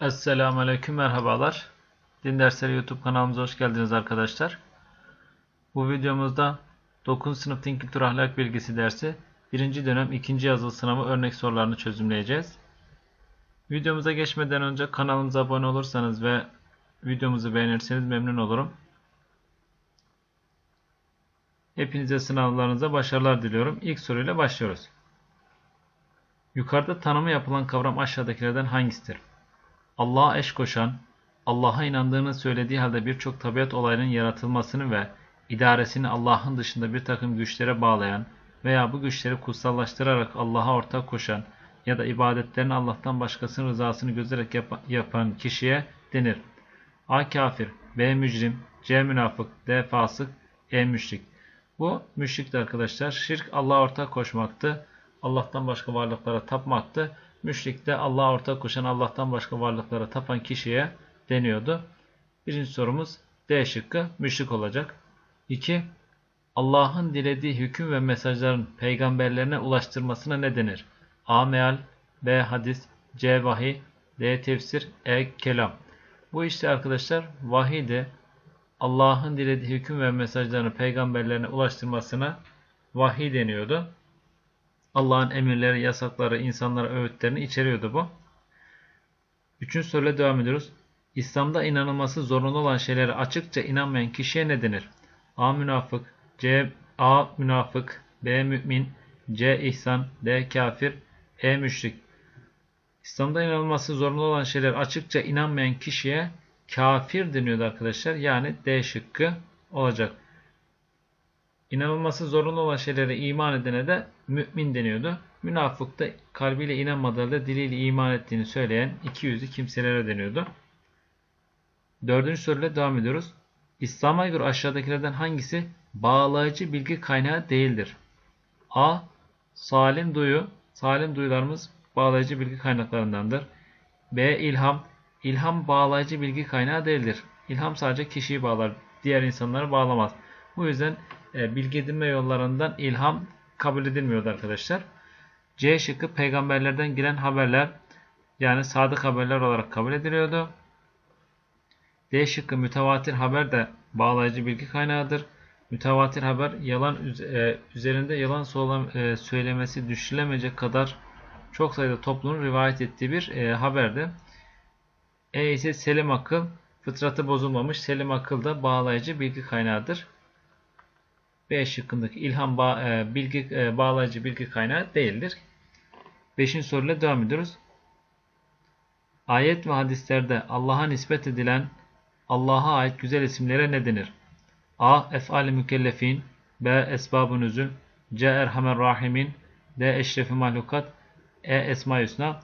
Esselamu Aleyküm merhabalar. Din Dersleri YouTube kanalımıza hoş geldiniz arkadaşlar. Bu videomuzda 9. sınıf Din Kültür Ahlak Bilgisi dersi 1. dönem 2. yazılı sınavı örnek sorularını çözümleyeceğiz. Videomuza geçmeden önce kanalımıza abone olursanız ve videomuzu beğenirseniz memnun olurum. Hepinize sınavlarınıza başarılar diliyorum. İlk soruyla başlıyoruz. Yukarıda tanımı yapılan kavram aşağıdakilerden hangisidir? Allah'a eş koşan, Allah'a inandığını söylediği halde birçok tabiat olayının yaratılmasını ve idaresini Allah'ın dışında bir takım güçlere bağlayan veya bu güçleri kutsallaştırarak Allah'a ortak koşan ya da ibadetlerini Allah'tan başkasının rızasını gözerek yap yapan kişiye denir. A. Kafir, B. Mücrim, C. Münafık, D. Fasık, E. Müşrik. Bu müşrikti arkadaşlar. Şirk Allah'a ortak koşmaktı. Allah'tan başka varlıklara tapmaktı. Müşrik de Allah'a ortak koşan Allah'tan başka varlıklara tapan kişiye deniyordu. Birinci sorumuz D şıkkı müşrik olacak. 2. Allah'ın dilediği hüküm ve mesajların peygamberlerine ulaştırmasına ne denir? A. Meal B. Hadis C. Vahiy D. Tefsir E. Kelam Bu işte arkadaşlar vahiy de Allah'ın dilediği hüküm ve mesajlarını peygamberlerine ulaştırmasına vahiy deniyordu. Allah'ın emirleri, yasakları, insanlara öğütlerini içeriyordu bu. Üçüncü soruyla devam ediyoruz. İslam'da inanılması zorunlu olan şeylere açıkça inanmayan kişiye ne denir? A. Münafık C. A. Münafık B. Mümin C. İhsan D. Kafir E. Müşrik İslam'da inanılması zorunlu olan şeyler açıkça inanmayan kişiye kafir deniyordu arkadaşlar. Yani D şıkkı olacak. İnanılması zorunlu olan şeylere iman edene de mümin deniyordu. Münafık da kalbiyle inanmadığı halde diliyle iman ettiğini söyleyen iki yüzlü kimselere deniyordu. Dördüncü soruyla devam ediyoruz. İslam'a göre aşağıdakilerden hangisi bağlayıcı bilgi kaynağı değildir? A. Salim duyu. Salim duyularımız bağlayıcı bilgi kaynaklarındandır. B. İlham. İlham bağlayıcı bilgi kaynağı değildir. İlham sadece kişiyi bağlar. Diğer insanları bağlamaz. Bu yüzden bilgi edinme yollarından ilham kabul edilmiyordu arkadaşlar. C şıkkı peygamberlerden gelen haberler yani sadık haberler olarak kabul ediliyordu. D şıkkı mütevatir haber de bağlayıcı bilgi kaynağıdır. Mütevatir haber yalan e, üzerinde yalan e, söylemesi düşülemeyecek kadar çok sayıda toplumun rivayet ettiği bir haberdi. E ise selim akıl, fıtratı bozulmamış selim akıl da bağlayıcı bilgi kaynağıdır. B şıkkındaki ilham bağ, e, bilgi e, bağlayıcı bilgi kaynağı değildir. Beşinci soruyla devam ediyoruz. Ayet ve hadislerde Allah'a nispet edilen Allah'a ait güzel isimlere ne denir? A. Ef'al-i mükellefin B. Esbab-ı nüzül C. Erhamer rahimin D. Eşrefi mahlukat E. Esma-i Hüsna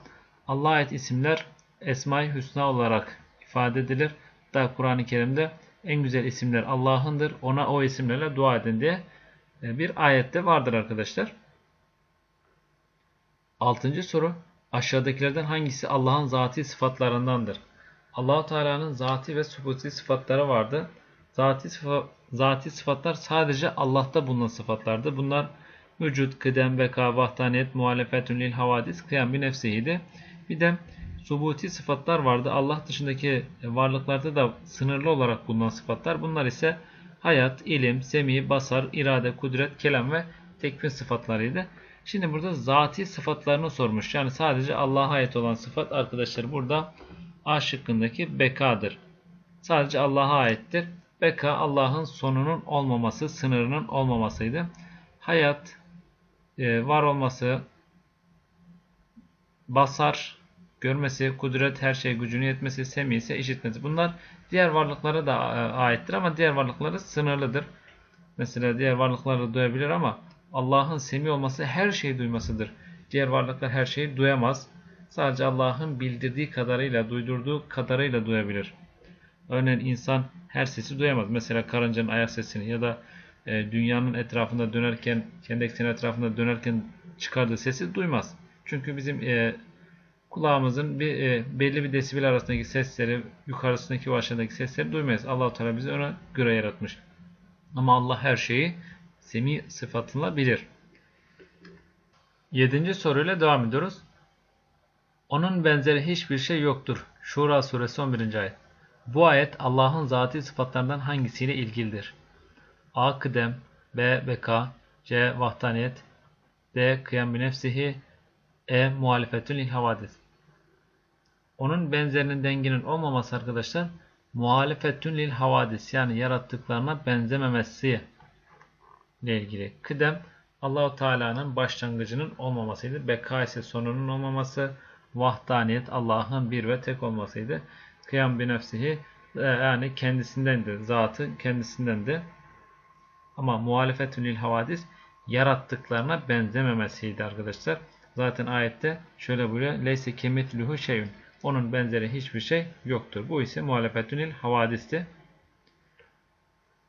Allah'a ait isimler Esma-i Hüsna olarak ifade edilir. Da Kur'an-ı Kerim'de en güzel isimler Allah'ındır. Ona o isimlerle dua edin diye e, bir ayette vardır arkadaşlar. Altıncı soru. Aşağıdakilerden hangisi Allah'ın zati sıfatlarındandır? allah Teala'nın zati ve subuti sıfatları vardı. Zati, sıfa, zati sıfatlar sadece Allah'ta bulunan sıfatlardı. Bunlar vücut, kıdem, beka, vahdaniyet, muhalefetün lil havadis, kıyam bir nefsihiydi. Bir de subuti sıfatlar vardı. Allah dışındaki varlıklarda da sınırlı olarak bulunan sıfatlar. Bunlar ise hayat, ilim, semi, basar, irade, kudret, kelam ve tekvin sıfatlarıydı. Şimdi burada zati sıfatlarını sormuş. Yani sadece Allah'a ait olan sıfat arkadaşlar burada A şıkkındaki bekadır. Sadece Allah'a aittir. Beka Allah'ın sonunun olmaması, sınırının olmamasıydı. Hayat, e, var olması, basar, görmesi, kudret, her şey gücünü yetmesi, semi ise işitmesi. Bunlar diğer varlıklara da e, aittir ama diğer varlıkları sınırlıdır. Mesela diğer varlıkları duyabilir ama Allah'ın semi olması her şeyi duymasıdır. Diğer varlıklar her şeyi duyamaz. Sadece Allah'ın bildirdiği kadarıyla, duydurduğu kadarıyla duyabilir. Örneğin insan her sesi duyamaz. Mesela karıncanın ayak sesini ya da e, dünyanın etrafında dönerken, kendi ekseni etrafında dönerken çıkardığı sesi duymaz. Çünkü bizim e, kulağımızın bir e, belli bir desibel arasındaki sesleri, yukarısındaki ve aşağıdaki sesleri duymayız. Allah Teala bizi ona göre yaratmış. Ama Allah her şeyi semi sıfatıyla bilir. Yedinci soruyla devam ediyoruz. Onun benzeri hiçbir şey yoktur. Şura suresi 11. ayet. Bu ayet Allah'ın zatî sıfatlarından hangisiyle ilgilidir? A. Kıdem B. Beka C. Vahdaniyet D. Kıyam binefsihi E. Muhalefetün lil havadis Onun benzerinin denginin olmaması arkadaşlar muhalefetün lil havadis yani yarattıklarına benzememesi ile ilgili. Kıdem Allahu Teala'nın başlangıcının olmamasıydı. Beka ise sonunun olmaması. Vahdaniyet Allah'ın bir ve tek olmasıydı. Kıyam bi nefsihi e, yani kendisindendi. Zatı kendisindendi. Ama muhalefetün lil havadis yarattıklarına benzememesiydi arkadaşlar. Zaten ayette şöyle buyuruyor. Leyse kemitluhu şeyün. Onun benzeri hiçbir şey yoktur. Bu ise muhalefetün lil havadisti.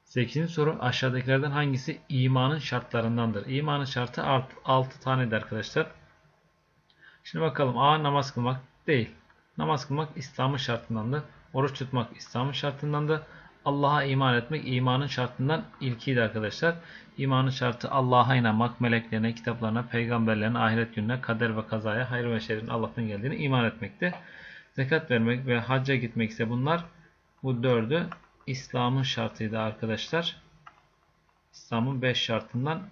8. soru aşağıdakilerden hangisi imanın şartlarındandır? İmanın şartı 6 tanedir arkadaşlar. Şimdi bakalım A. Namaz kılmak değil. Namaz kılmak İslam'ın şartındandır. Oruç tutmak İslam'ın şartındandır. Allah'a iman etmek imanın şartından ilkiydi arkadaşlar. İmanın şartı Allah'a inanmak, meleklerine, kitaplarına, peygamberlerine, ahiret gününe, kader ve kazaya, hayır ve şerrin Allah'tan geldiğini iman etmekti. Zekat vermek ve hacca gitmek ise bunlar bu dördü İslam'ın şartıydı arkadaşlar. İslam'ın beş şartından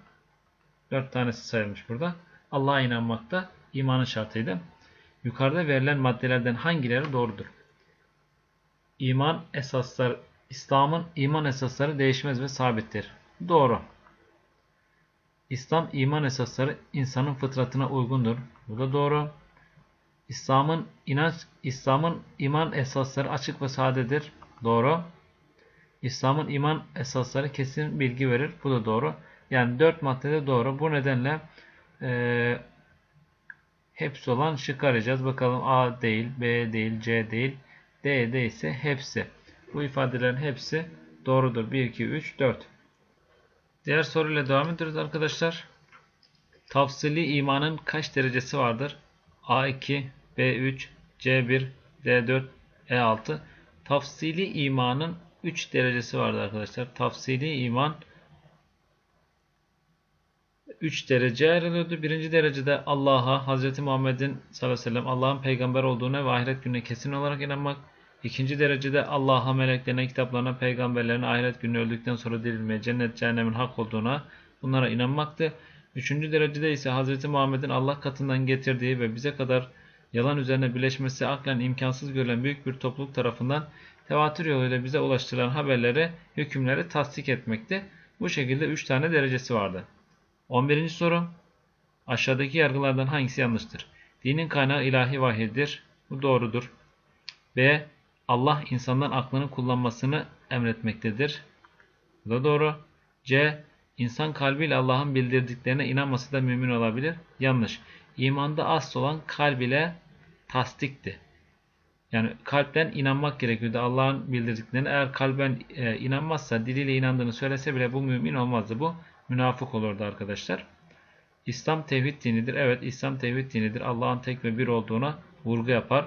dört tanesi sayılmış burada. Allah'a inanmak da imanın şartıydı. Yukarıda verilen maddelerden hangileri doğrudur? İman esasları İslam'ın iman esasları değişmez ve sabittir. Doğru. İslam iman esasları insanın fıtratına uygundur. Bu da doğru. İslam'ın inanç İslam'ın iman esasları açık ve sadedir. Doğru. İslam'ın iman esasları kesin bilgi verir. Bu da doğru. Yani dört maddede doğru. Bu nedenle e, hepsi olan şık arayacağız. Bakalım A değil, B değil, C değil, D değilse hepsi. Bu ifadelerin hepsi doğrudur. 1, 2, 3, 4. Diğer soruyla devam ediyoruz arkadaşlar. Tafsili imanın kaç derecesi vardır? A2, B3, C1, D4, E6. Tafsili imanın 3 derecesi vardır arkadaşlar. Tafsili iman 3 derece ayrılıyordu. Birinci derecede Allah'a, Hz. Muhammed'in sallallahu aleyhi ve sellem Allah'ın peygamber olduğuna ve ahiret gününe kesin olarak inanmak. İkinci derecede Allah'a, meleklerine, kitaplarına, peygamberlerine, ahiret günü öldükten sonra dirilmeye, cennet, cehennemin hak olduğuna bunlara inanmaktı. Üçüncü derecede ise Hz. Muhammed'in Allah katından getirdiği ve bize kadar yalan üzerine birleşmesi aklen imkansız görülen büyük bir topluluk tarafından tevatür yoluyla bize ulaştırılan haberleri, hükümleri tasdik etmekte. Bu şekilde 3 tane derecesi vardı. 11. soru. Aşağıdaki yargılardan hangisi yanlıştır? Dinin kaynağı ilahi vahiydir. Bu doğrudur. B. Allah insandan aklını kullanmasını emretmektedir. Bu da doğru. C. İnsan kalbiyle Allah'ın bildirdiklerine inanması da mümin olabilir. Yanlış. İmanda asıl olan kalb ile tasdikti. Yani kalpten inanmak gerekiyordu Allah'ın bildirdiklerine. Eğer kalben e, inanmazsa, diliyle inandığını söylese bile bu mümin olmazdı. Bu münafık olurdu arkadaşlar. İslam tevhid dinidir. Evet İslam tevhid dinidir. Allah'ın tek ve bir olduğuna vurgu yapar.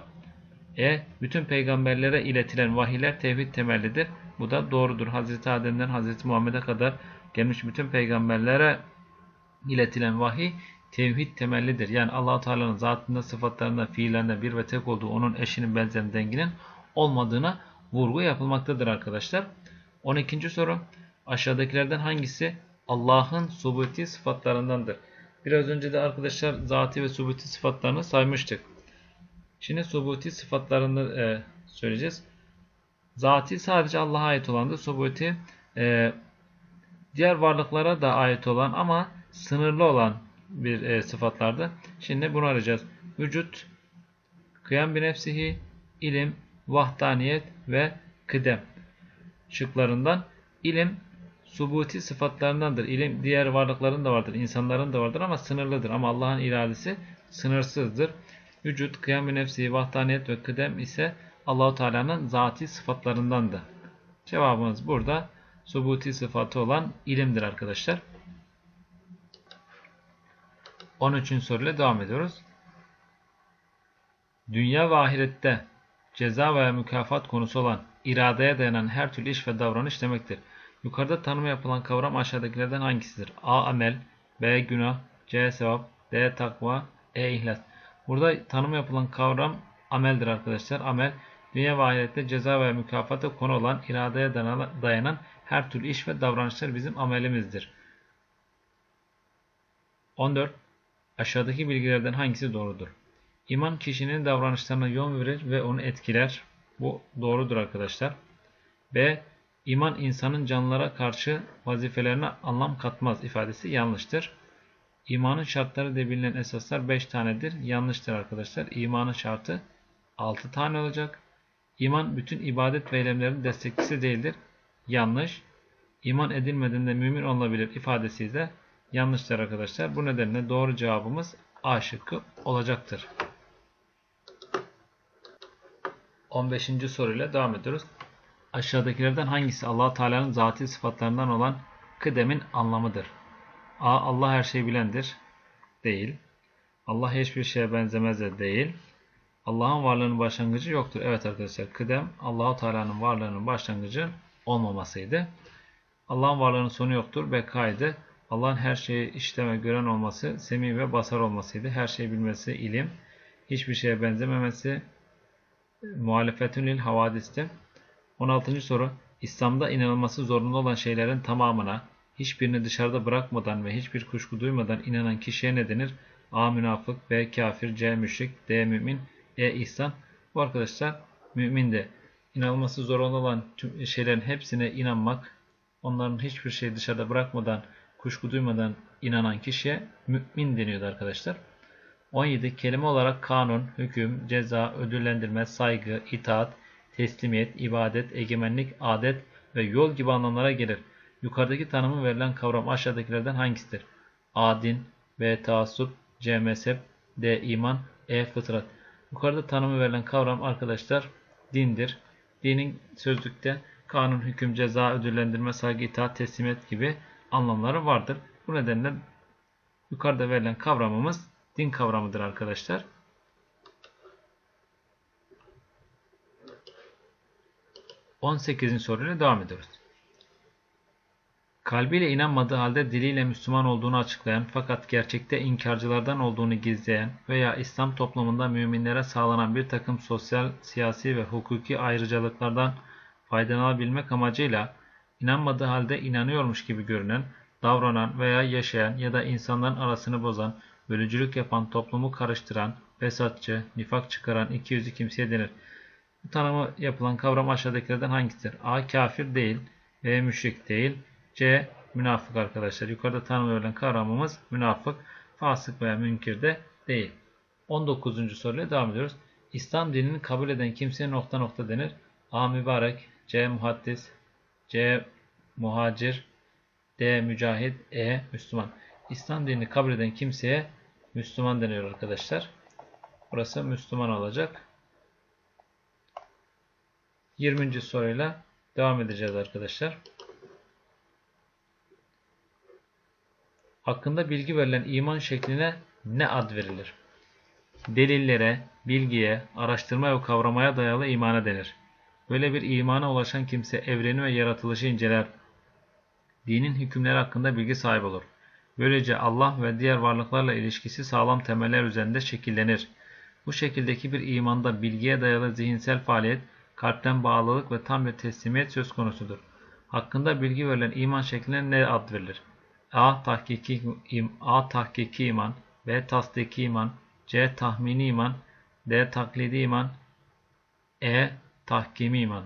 E. Bütün peygamberlere iletilen vahiyler tevhid temellidir. Bu da doğrudur. Hazreti Adem'den Hazreti Muhammed'e kadar gelmiş bütün peygamberlere iletilen vahiy tevhid temellidir. Yani allah Teala'nın zatında, sıfatlarında, fiillerinde bir ve tek olduğu, onun eşinin benzerinin denginin olmadığına vurgu yapılmaktadır arkadaşlar. 12. soru. Aşağıdakilerden hangisi Allah'ın subuti sıfatlarındandır? Biraz önce de arkadaşlar zati ve subuti sıfatlarını saymıştık. Şimdi subuti sıfatlarını e, söyleyeceğiz. Zati sadece Allah'a ait olandır. Subuti e, diğer varlıklara da ait olan ama sınırlı olan bir e, sıfatlardı. Şimdi bunu arayacağız. Vücut, kıyam bir nefsihi, ilim, vahdaniyet ve kıdem şıklarından ilim subuti sıfatlarındandır. İlim diğer varlıkların da vardır, insanların da vardır ama sınırlıdır. Ama Allah'ın iradesi sınırsızdır. Vücut, kıyam bir nefsihi, vahdaniyet ve kıdem ise Allahu Teala'nın zati sıfatlarındandır. Cevabımız burada subuti sıfatı olan ilimdir arkadaşlar. 13. soruyla devam ediyoruz. Dünya ve ahirette ceza veya mükafat konusu olan iradeye dayanan her türlü iş ve davranış demektir. Yukarıda tanımı yapılan kavram aşağıdakilerden hangisidir? A. Amel B. Günah C. Sevap D. Takva E. İhlas Burada tanım yapılan kavram ameldir arkadaşlar. Amel dünya ve ahirette ceza ve mükafata konu olan iradeye dayanan her türlü iş ve davranışlar bizim amelimizdir. 14. Aşağıdaki bilgilerden hangisi doğrudur? İman kişinin davranışlarına yön verir ve onu etkiler. Bu doğrudur arkadaşlar. B. İman insanın canlılara karşı vazifelerine anlam katmaz ifadesi yanlıştır. İmanın şartları diye bilinen esaslar 5 tanedir. Yanlıştır arkadaşlar. İmanın şartı 6 tane olacak. İman bütün ibadet ve eylemlerin destekçisi değildir. Yanlış. İman edilmediğinde mümin olabilir ifadesi de yanlıştır arkadaşlar. Bu nedenle doğru cevabımız A şıkkı olacaktır. 15. soruyla devam ediyoruz. Aşağıdakilerden hangisi allah Teala'nın zati sıfatlarından olan kıdemin anlamıdır? A. Allah her şeyi bilendir. Değil. Allah hiçbir şeye benzemez de değil. Allah'ın varlığının başlangıcı yoktur. Evet arkadaşlar kıdem Allahu Teala'nın varlığının başlangıcı olmamasıydı. Allah'ın varlığının sonu yoktur. Bekaydı. Allah'ın her şeyi işleme gören olması, semi ve basar olmasıydı. Her şeyi bilmesi ilim, hiçbir şeye benzememesi, muhalefetün lil havadisti. 16. soru. İslam'da inanılması zorunlu olan şeylerin tamamına, hiçbirini dışarıda bırakmadan ve hiçbir kuşku duymadan inanan kişiye ne denir? A. Münafık, B. Kafir, C. Müşrik, D. Mümin, E. İhsan. Bu arkadaşlar mümin de inanılması zorunlu olan tüm şeylerin hepsine inanmak, onların hiçbir şey dışarıda bırakmadan, kuşku duymadan inanan kişiye mümin deniyordu arkadaşlar. 17. Kelime olarak kanun, hüküm, ceza, ödüllendirme, saygı, itaat, teslimiyet, ibadet, egemenlik, adet ve yol gibi anlamlara gelir. Yukarıdaki tanımı verilen kavram aşağıdakilerden hangisidir? A. Din B. Taassup C. Mezhep D. iman E. Fıtrat Yukarıda tanımı verilen kavram arkadaşlar dindir. Dinin sözlükte kanun, hüküm, ceza, ödüllendirme, saygı, itaat, teslimiyet gibi anlamları vardır. Bu nedenle yukarıda verilen kavramımız din kavramıdır arkadaşlar. On sekizinci soruyla devam ediyoruz. Kalbiyle inanmadığı halde diliyle Müslüman olduğunu açıklayan fakat gerçekte inkarcılardan olduğunu gizleyen veya İslam toplumunda müminlere sağlanan bir takım sosyal, siyasi ve hukuki ayrıcalıklardan faydalanabilmek amacıyla inanmadığı halde inanıyormuş gibi görünen, davranan veya yaşayan ya da insanların arasını bozan, bölücülük yapan, toplumu karıştıran, fesatçı, nifak çıkaran iki yüzlü kimseye denir. Bu tanımı yapılan kavram aşağıdakilerden hangisidir? A. Kafir değil. B. Müşrik değil. C. Münafık arkadaşlar. Yukarıda tanım verilen kavramımız münafık, fasık veya münkir de değil. 19. soruyla devam ediyoruz. İslam dinini kabul eden kimseye nokta nokta denir. A. Mübarek, C. Muhaddis, C. Muhacir, D. Mücahit, E. Müslüman. İslam dinini kabul eden kimseye Müslüman deniyor arkadaşlar. Burası Müslüman olacak. 20. soruyla devam edeceğiz arkadaşlar. Hakkında bilgi verilen iman şekline ne ad verilir? Delillere, bilgiye, araştırma ve kavramaya dayalı imana denir. Böyle bir imana ulaşan kimse evreni ve yaratılışı inceler. Dinin hükümleri hakkında bilgi sahibi olur. Böylece Allah ve diğer varlıklarla ilişkisi sağlam temeller üzerinde şekillenir. Bu şekildeki bir imanda bilgiye dayalı zihinsel faaliyet, kalpten bağlılık ve tam bir teslimiyet söz konusudur. Hakkında bilgi verilen iman şekline ne ad verilir? A. Tahkiki, im, A. Tahkiki iman B. Tasdiki iman C. Tahmini iman D. Taklidi iman E. Tahkimi iman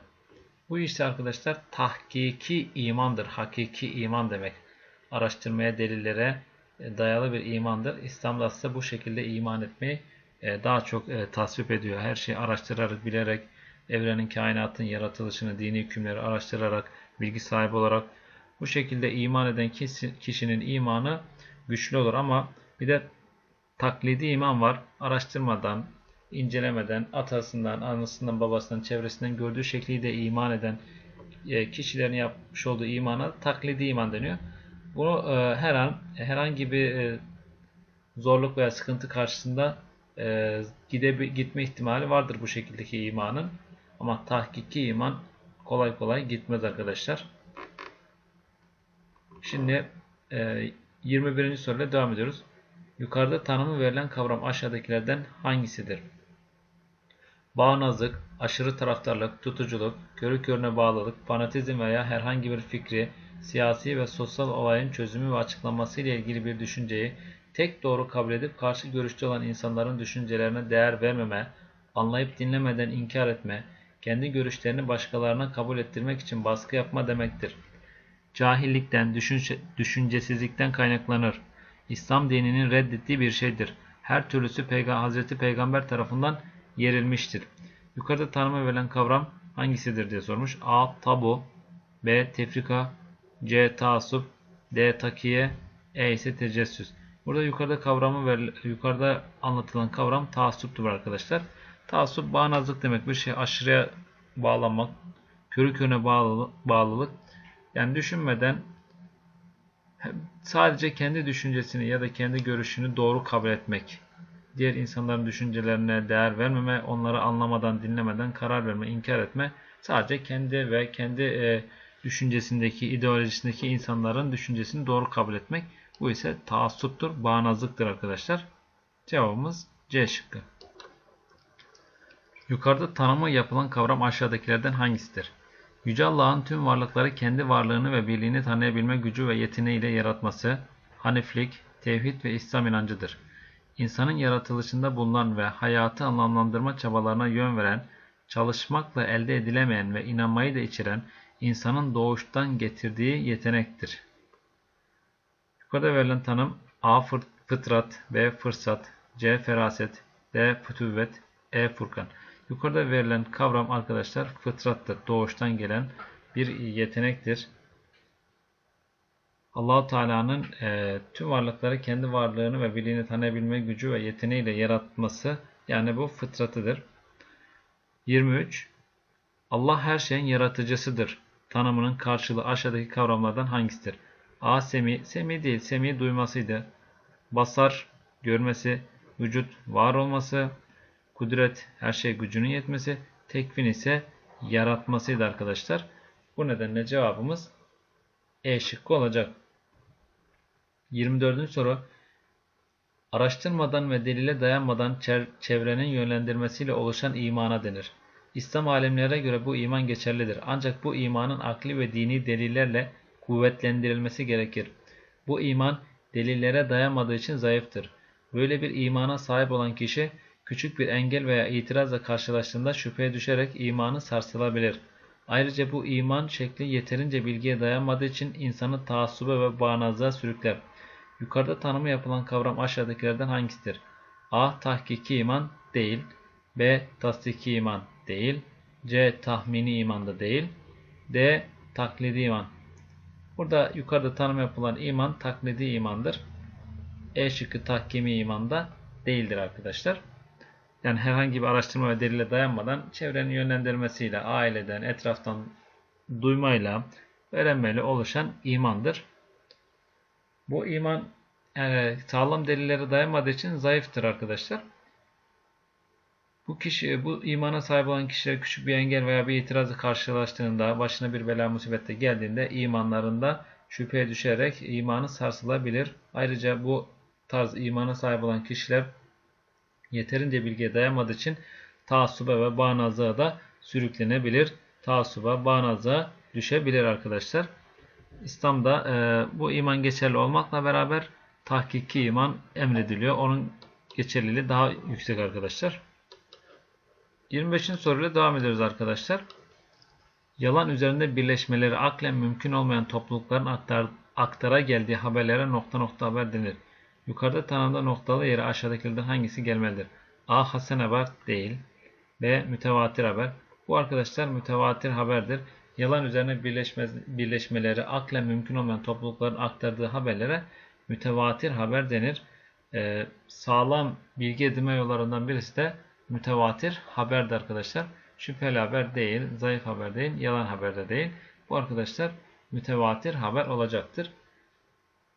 Bu işte arkadaşlar tahkiki imandır. Hakiki iman demek. Araştırmaya, delillere e, dayalı bir imandır. İslam'da ise bu şekilde iman etmeyi e, daha çok e, tasvip ediyor. Her şeyi araştırarak, bilerek, evrenin, kainatın yaratılışını, dini hükümleri araştırarak, bilgi sahibi olarak bu şekilde iman eden kişinin imanı güçlü olur ama bir de taklidi iman var. Araştırmadan, incelemeden, atasından, anasından, babasından, çevresinden gördüğü şekliyle iman eden e, kişilerin yapmış olduğu imana taklidi iman deniyor. Bunu e, her an herhangi bir e, zorluk veya sıkıntı karşısında gide, gitme ihtimali vardır bu şekildeki imanın. Ama tahkiki iman kolay kolay gitmez arkadaşlar. Şimdi 21. soruyla devam ediyoruz. Yukarıda tanımı verilen kavram aşağıdakilerden hangisidir? Bağnazlık, aşırı taraftarlık, tutuculuk, körü körüne bağlılık, fanatizm veya herhangi bir fikri, siyasi ve sosyal olayın çözümü ve açıklaması ile ilgili bir düşünceyi tek doğru kabul edip karşı görüşte olan insanların düşüncelerine değer vermeme, anlayıp dinlemeden inkar etme, kendi görüşlerini başkalarına kabul ettirmek için baskı yapma demektir. Cahillikten, düşünce, düşüncesizlikten kaynaklanır. İslam dininin reddettiği bir şeydir. Her türlüsü Peyga Hazreti Peygamber tarafından yerilmiştir. Yukarıda tanıma verilen kavram hangisidir diye sormuş. A. Tabu B. Tefrika C. Taassup D. Takiye E ise tecessüs. Burada yukarıda kavramı ver, yukarıda anlatılan kavram taassuptur arkadaşlar. Taassup bağnazlık demek. Bir şey aşırıya bağlanmak, körü körüne bağlılık, bağlılık. Yani düşünmeden sadece kendi düşüncesini ya da kendi görüşünü doğru kabul etmek. Diğer insanların düşüncelerine değer vermeme, onları anlamadan, dinlemeden karar verme, inkar etme. Sadece kendi ve kendi e, düşüncesindeki, ideolojisindeki insanların düşüncesini doğru kabul etmek. Bu ise taassuptur, bağnazlıktır arkadaşlar. Cevabımız C şıkkı. Yukarıda tanımı yapılan kavram aşağıdakilerden hangisidir? Yüce Allah'ın tüm varlıkları kendi varlığını ve birliğini tanıyabilme gücü ve yeteneğiyle yaratması, haniflik, tevhid ve İslam inancıdır. İnsanın yaratılışında bulunan ve hayatı anlamlandırma çabalarına yön veren, çalışmakla elde edilemeyen ve inanmayı da içeren insanın doğuştan getirdiği yetenektir. Yukarıda verilen tanım A. Fıtrat B. Fırsat C. Feraset D. Fütüvvet E. Furkan Yukarıda verilen kavram arkadaşlar fıtrattır. Doğuştan gelen bir yetenektir. Allahu Teala'nın e, tüm varlıkları kendi varlığını ve birliğini tanıyabilme gücü ve yeteneğiyle yaratması yani bu fıtratıdır. 23. Allah her şeyin yaratıcısıdır. Tanımının karşılığı aşağıdaki kavramlardan hangisidir? A. Semi. Semi değil. Semi duymasıydı. Basar, görmesi, vücut, var olması, kudret, her şey gücünün yetmesi, tekvin ise yaratmasıydı arkadaşlar. Bu nedenle cevabımız E şıkkı olacak. 24. soru. Araştırmadan ve delile dayanmadan çevrenin yönlendirmesiyle oluşan imana denir. İslam alimlere göre bu iman geçerlidir. Ancak bu imanın akli ve dini delillerle kuvvetlendirilmesi gerekir. Bu iman delillere dayanmadığı için zayıftır. Böyle bir imana sahip olan kişi küçük bir engel veya itirazla karşılaştığında şüpheye düşerek imanı sarsılabilir. Ayrıca bu iman şekli yeterince bilgiye dayanmadığı için insanı taassuba ve bağnazlığa sürükler. Yukarıda tanımı yapılan kavram aşağıdakilerden hangisidir? A. Tahkiki iman değil. B. Tasdiki iman değil. C. Tahmini iman da değil. D. Taklidi iman. Burada yukarıda tanım yapılan iman taklidi imandır. E şıkkı tahkimi iman da değildir arkadaşlar. Yani herhangi bir araştırma ve delile dayanmadan çevrenin yönlendirmesiyle, aileden, etraftan duymayla, öğrenmeyle oluşan imandır. Bu iman yani sağlam delillere dayanmadığı için zayıftır arkadaşlar. Bu kişi, bu imana sahip olan kişiler küçük bir engel veya bir itirazı karşılaştığında, başına bir bela musibette geldiğinde imanlarında şüpheye düşerek imanı sarsılabilir. Ayrıca bu tarz imana sahip olan kişiler yeterince bilgiye dayanmadığı için taassuba ve bağnazlığa da sürüklenebilir. Taassuba, bağnazlığa düşebilir arkadaşlar. İslam'da e, bu iman geçerli olmakla beraber tahkiki iman emrediliyor. Onun geçerliliği daha yüksek arkadaşlar. 25. soruyla devam ediyoruz arkadaşlar. Yalan üzerinde birleşmeleri aklen mümkün olmayan toplulukların aktar, aktara geldiği haberlere nokta nokta haber denir. Yukarıda tanımda noktalı yere aşağıdakilerden hangisi gelmelidir? A. Hasen haber değil. B. Mütevatir haber. Bu arkadaşlar mütevatir haberdir. Yalan üzerine birleşme, birleşmeleri aklen mümkün olmayan toplulukların aktardığı haberlere mütevatir haber denir. Ee, sağlam bilgi edinme yollarından birisi de mütevatir haberdir arkadaşlar. Şüpheli haber değil, zayıf haber değil, yalan haber de değil. Bu arkadaşlar mütevatir haber olacaktır.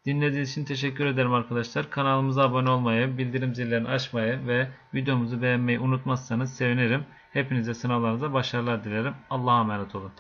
Dinlediğiniz için teşekkür ederim arkadaşlar. Kanalımıza abone olmayı, bildirim zillerini açmayı ve videomuzu beğenmeyi unutmazsanız sevinirim. Hepinize sınavlarınızda başarılar dilerim. Allah'a emanet olun.